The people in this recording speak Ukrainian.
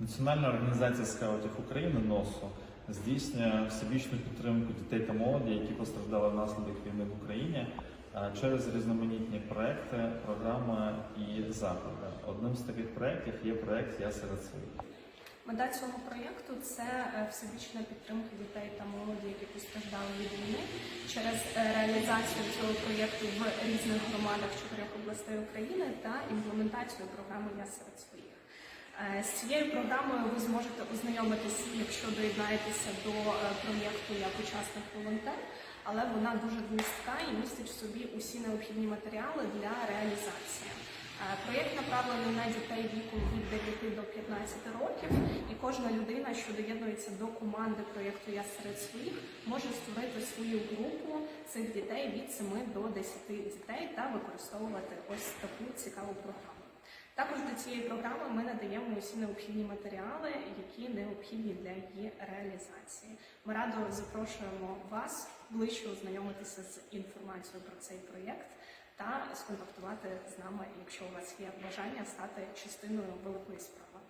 Національна організація скаутів України НОСО здійснює всебічну підтримку дітей та молоді, які постраждали внаслідок війни в Україні е, через різноманітні проекти, програми і заходи. Одним з таких проєктів є проєкт Я серед своїх. Мета цього проєкту це е, всебічна підтримка дітей та молоді, які постраждали від війни через е, реалізацію цього проєкту в різних громадах чотирьох областей України та імплементацію програми Я серед своїх. Е, З цією програмою ви зможете ознайомитись, якщо доєднаєтеся до е, проєкту як учасник волонтер, але вона дуже вмістка і містить в собі усі необхідні матеріали для реалізації. Е, Проєкт направлений на дітей віком від 9 до 15 років, і кожна людина, що доєднується до команди проєкту Я серед своїх, може створити свою групу цих дітей від 7 до 10 дітей та використовувати ось таку цікаву програму. Також до цієї програми ми надаємо усі необхідні матеріали, які необхідні для її реалізації. Ми радо запрошуємо вас ближче ознайомитися з інформацією про цей проєкт та сконтактувати з нами, якщо у вас є бажання стати частиною великої справи.